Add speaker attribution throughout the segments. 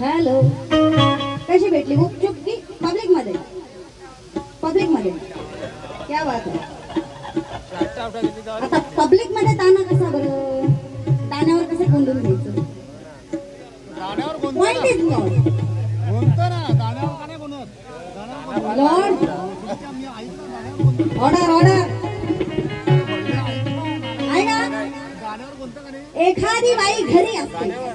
Speaker 1: Hello कशी भेटली? गुपचूप की पब्लिकमध्ये. पब्लिकमध्ये. क्या बात आहे. आता पब्लिकमध्ये दाना कसा बरं? दाण्यावर कसं घ्यायचं?
Speaker 2: दाण्यावर गोंधळ
Speaker 1: पॉइंट इज लॉर्ड
Speaker 2: गोंधळ ना दाण्यावर का नाही बनवत दाण्यावर
Speaker 1: लॉर्ड
Speaker 2: गोंधळ. मी ऐकलं दाण्यावर गोंधळ.
Speaker 1: ऑर्डर ऑर्डर
Speaker 2: मी ऐकलं
Speaker 1: आहे ना?
Speaker 2: दाण्यावर गोंधळ का नाही?
Speaker 1: एखादी बाई घरी असते.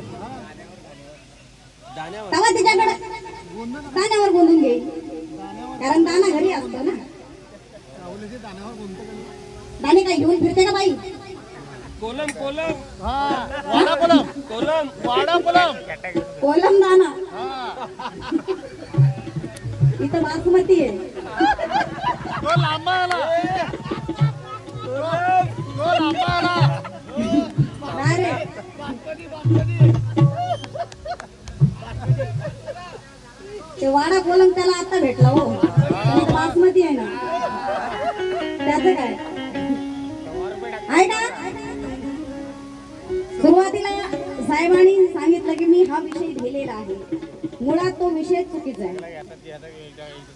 Speaker 2: ते
Speaker 1: वाडा कोलम त्याला आता भेटला हो. बासमती आहे ना. त्याच काय? आहे का सुरुवातीला साहेबांनी सांगितलं की मी हा विषय लिहिलेला आहे. मुळात तो विषय चुकीचा आहे.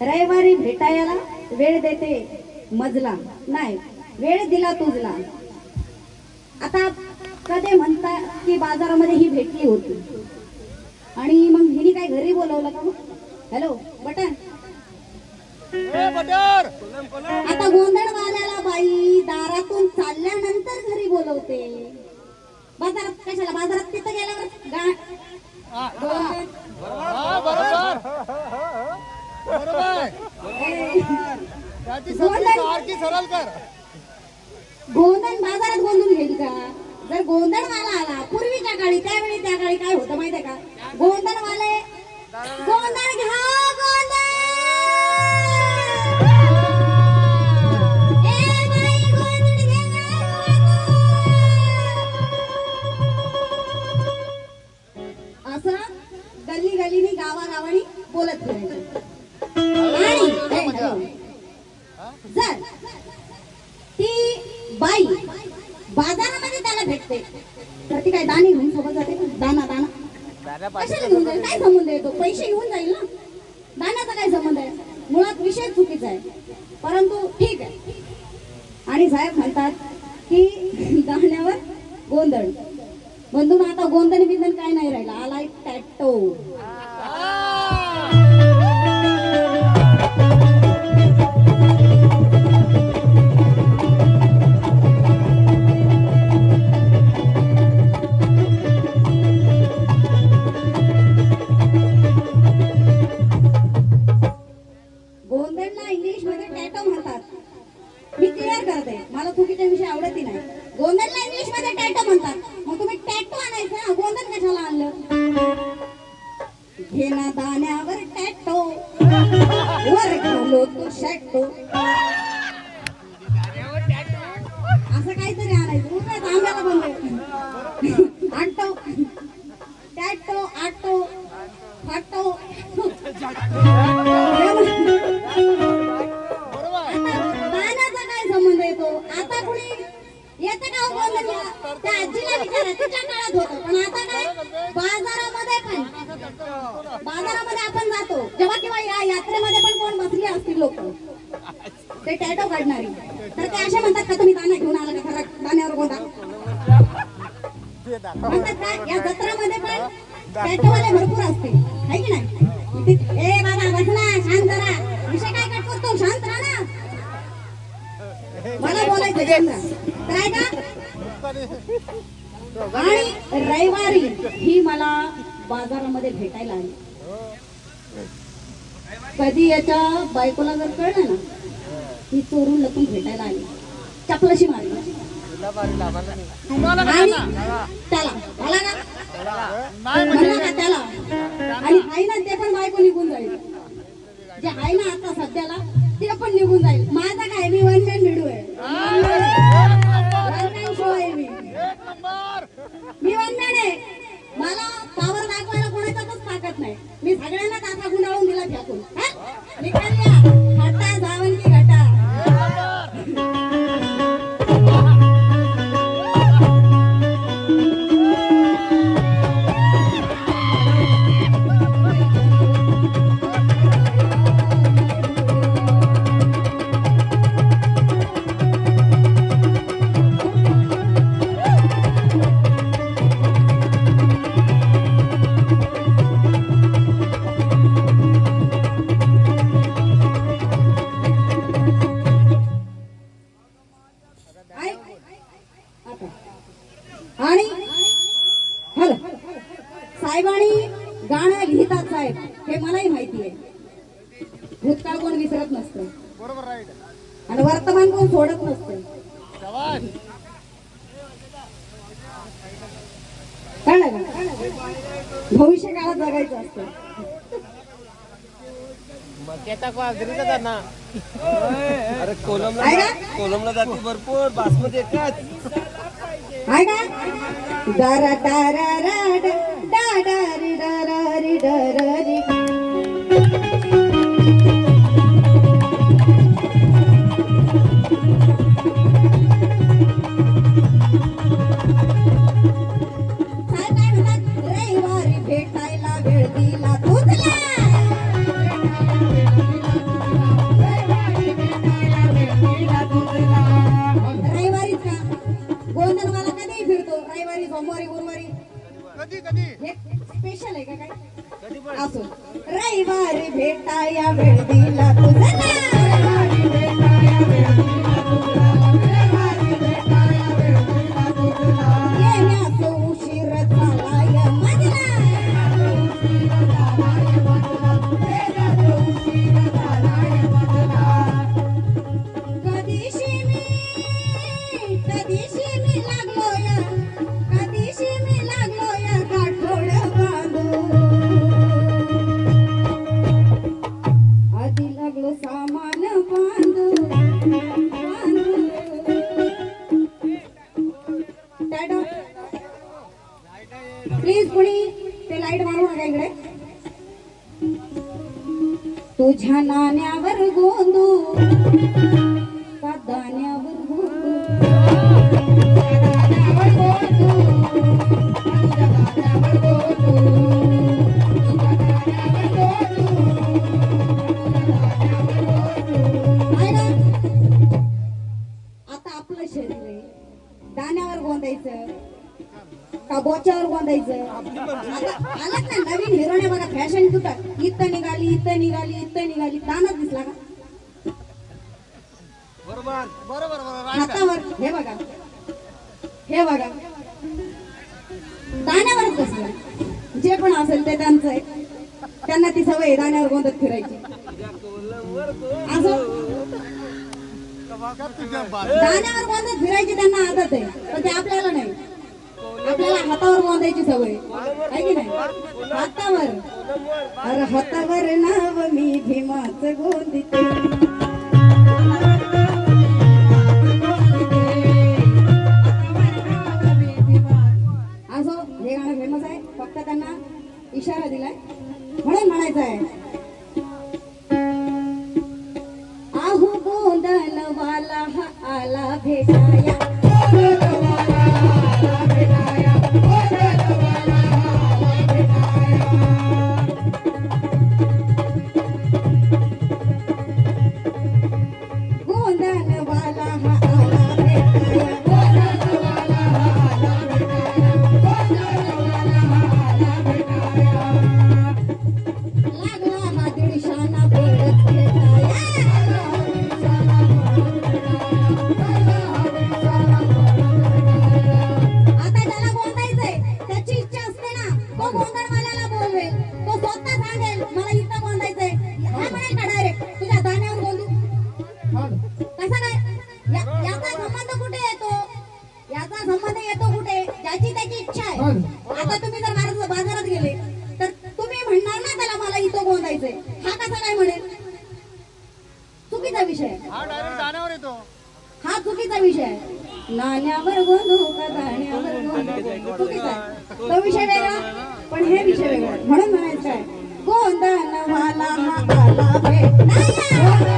Speaker 1: रविवारी भेटायला वेळ देते मजला. नाही वेळ दिला तुझला. आता कधी म्हणता की बाजारामध्ये ही भेटली होती. आणि मग हिने काय घरी बोलवलं का हॅलो बटन. आता गोंधळवाल्याला बाई दारातून चालल्यानंतर घरी बोलवते. बाजारात कशाला? बाजारात तिथं गेल्यावर
Speaker 2: सरळ कर
Speaker 1: गोंधळ बाजारात गोंधून घेईल का जर गोंधळवाला परंतु ठीक आहे. आणि साहेब म्हणतात की गाण्यावर गोंधळ. बंधू आता गोंधळ बिंधन काय नाही राहिला. आलाय टॅटो मी मला चुकीच्या विषय आवडत नाही. गोंधळला इंग्लिशमध्ये टॅटो म्हणतात. मग तुम्ही टॅटो आणायचं ना गोंधळ कशाला आणलं? घेणा ना दाण्यावर टॅटो. वर घालो तो शॅटो. असं काहीतरी आणायचं. आंब्याला कधी याच्या बायकोला जर कळलं ना ही चोरून लपून भेटायला आली. चपलाशी मारली.
Speaker 2: तुम्हाला
Speaker 1: आणि
Speaker 2: कशाला?
Speaker 1: त्याला मला ना?
Speaker 2: म्हणजे
Speaker 1: म्हणलं का त्याला? आणि आहे ना ते पण बायको निघून जाईल. जे आहे ना आता सध्याला ते पण निघून जाईल. माझा काय? मी वन मॅन व्हिडिओ आहे. वन मॅन शो आहे मी. मी वन मॅन आहे. मला पावर दाखवायला टाकत नाही. मी सगळ्यांना काका गुंडाळून दिला फेकून हा?
Speaker 3: अरे कोलमला
Speaker 1: आहे का?
Speaker 3: कोलमला जाती भरपूर बासमती एकच.
Speaker 1: दारा दारा रा डा डा डा रि डा रा रि डा रा. कधीशी मी लागलो हिरोने बघा फॅशन तुटत इथं निघाली इथं निघाली इथं निघाली. दानाच दिसला का?
Speaker 3: बरोबर
Speaker 1: हातावर हे बघा. हे बघा. दाण्यावरच बसलं. जे पण असेल ते त्यांचं आहे. त्यांना ती सवय दाण्यावर गोंदत फिरायची. दाण्यावर गोंदत फिरायची त्यांना आदत आहे पण ते आपल्याला नाही. आपल्याला हातावर गोंदायची सवय. आहे की नाही? हातावर. अरे हातावर नाव मी भीमाच गोंदिते. आहे. फक्त त्यांना इशारा दिलाय. म्हणून म्हणायचं आहे आहू गोंधन वाला हा आला भेटाया नाण्यावर गोंधू का गाण्यावर गोंधू तो विषय वेगळा. पण हे विषय वेगळा. म्हणून म्हणायचं आहे गोंधळ वाला हा आला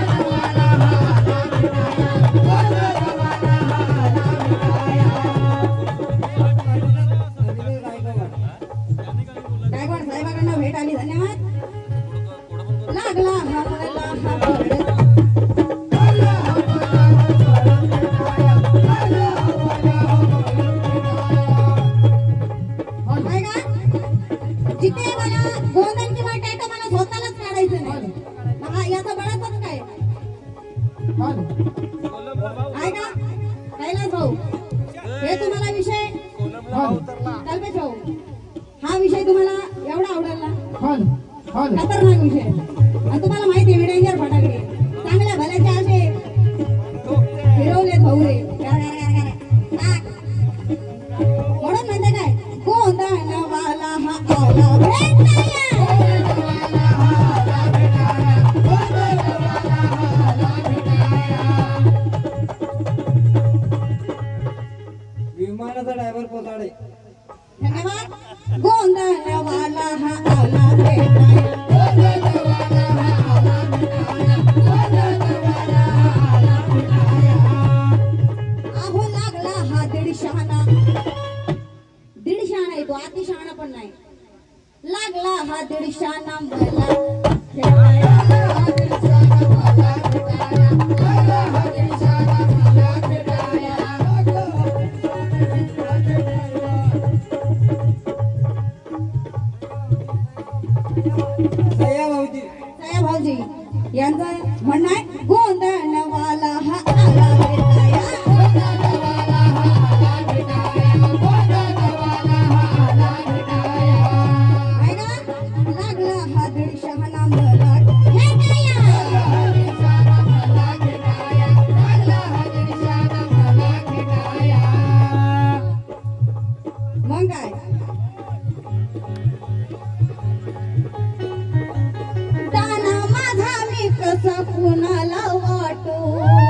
Speaker 1: आहे का? कैलास भाऊ हे तुम्हाला विषय? कल्पेश भाऊ हा विषय तुम्हाला एवढा आवडला? खतरनाक विषय नाही तो अति शहाणा पण नाही. लागला हा दीडशा नांबायला खेळायला तसा कुणाला वाटो?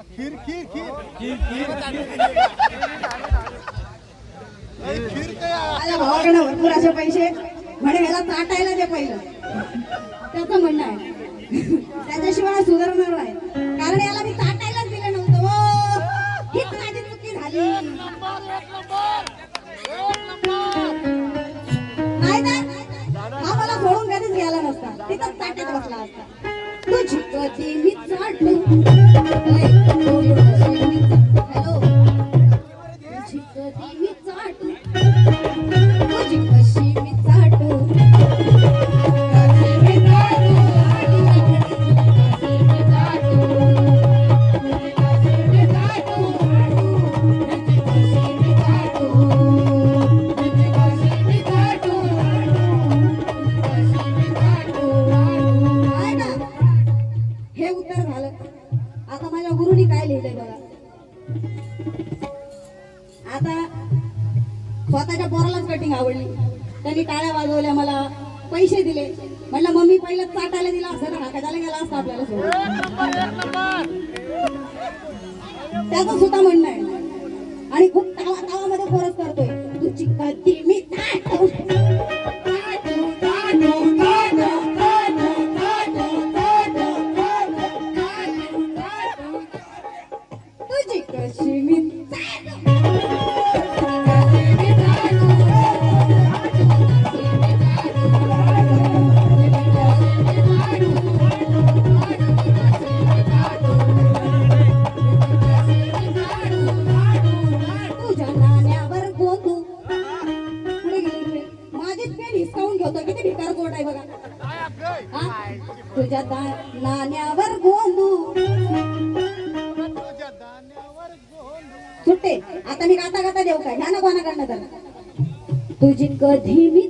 Speaker 1: खीर खीर खीर. खीर
Speaker 2: खीर खीर.
Speaker 1: भरपूर असे पैसे. म्हणे याला चाटायला दे पहिलं. त्याचं म्हणणं आहे. त्याच्याशिवाय सुधारणार नाही. कारण याला मी चाटायलाच दिलं नव्हतं. हो. हीच माझी चुकी झाली. नाही हा मला सोडून कधीच गेला नसता. तिथं चाटेत बसला असता. तुझी कधी मी Thank you. त्यांनी टाळ्या वाजवल्या मला पैसे दिले. म्हटलं मम्मी पहिलं चाटायला दिला असं ना हाकायला गेला असता आपल्याला त्याचं सुद्धा म्हणणं कधी मी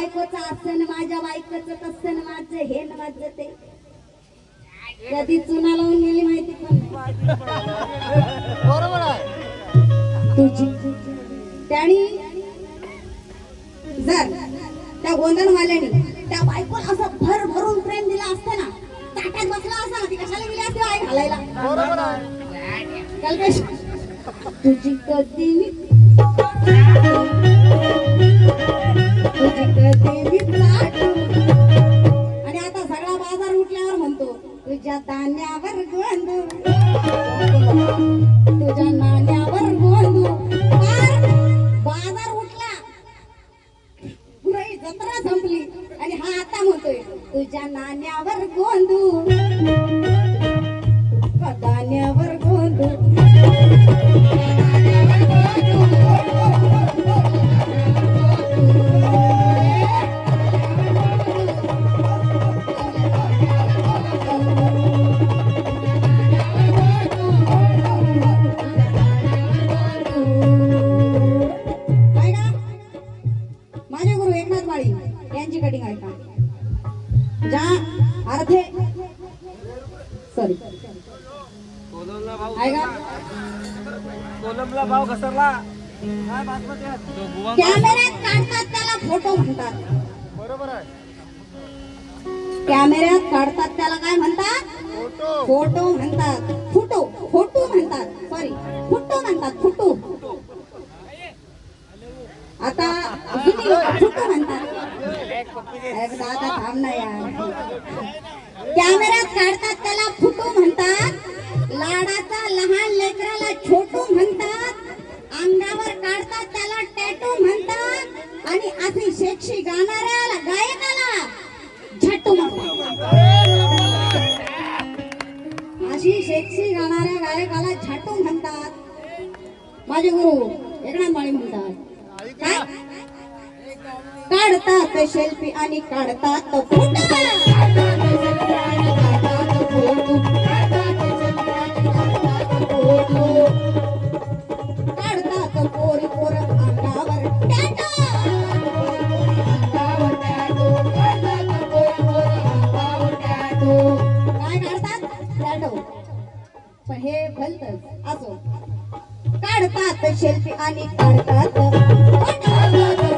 Speaker 1: बायकोचं आसन माझ्या बायकोचं तसन माझं हे न माझं ते कधी चुना लावून गेली माहिती पण.
Speaker 2: बरोबर आहे
Speaker 1: तुझी त्यानी जर त्या गोंधळवाल्याने त्या बायकोला असं भर भरून प्रेम दिला असतं ना ताट्यात बसला असता ना ती कशाला गेली असती आई घालायला
Speaker 2: बरोबर आहे
Speaker 1: कल्पेश तुझी कधी. आणि आता सगळा बाजार उठल्यावर म्हणतो तुझ्या तान्यावर तुझ्या नाण्यावर बाजार उठला. पुरी जत्रा संपली. आणि हा आता म्हणतोय तुझ्या नाण्यावर गोंदू आता म्हणतात. दादा थांब ना यार. कॅमेऱ्यात काढतात त्याला फुटू म्हणतात. लाडाचा लहान लेकराला छोटू म्हणतात. अंगावर काढतात त्याला टॅटू म्हणतात. आणि अशी शेक्षी गाणाऱ्याला गायकाला झटू म्हणतात. अशी शेक्षी गाणाऱ्या गायकाला झटू म्हणतात. माझे गुरु एकनाथ माळी म्हणतात. काढतात शेल्फी आणि काढतात हे भलतच. असो. काढतात शेल्फी आणि काढतात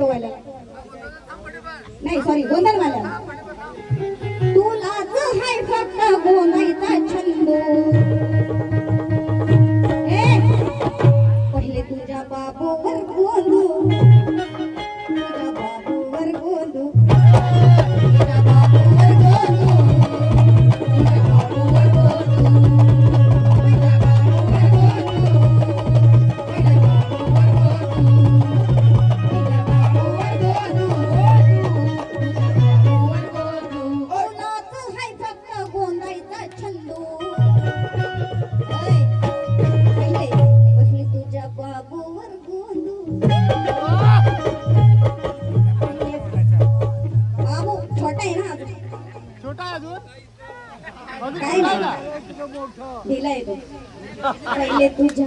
Speaker 1: जास्त टॅटोवाला नाही सॉरी गोंधळ गोंधळवाला. तुलाच हाय फक्त गोंधळीचा छंदू.
Speaker 2: मोठं
Speaker 1: दिला येतो पहिले तुझ्या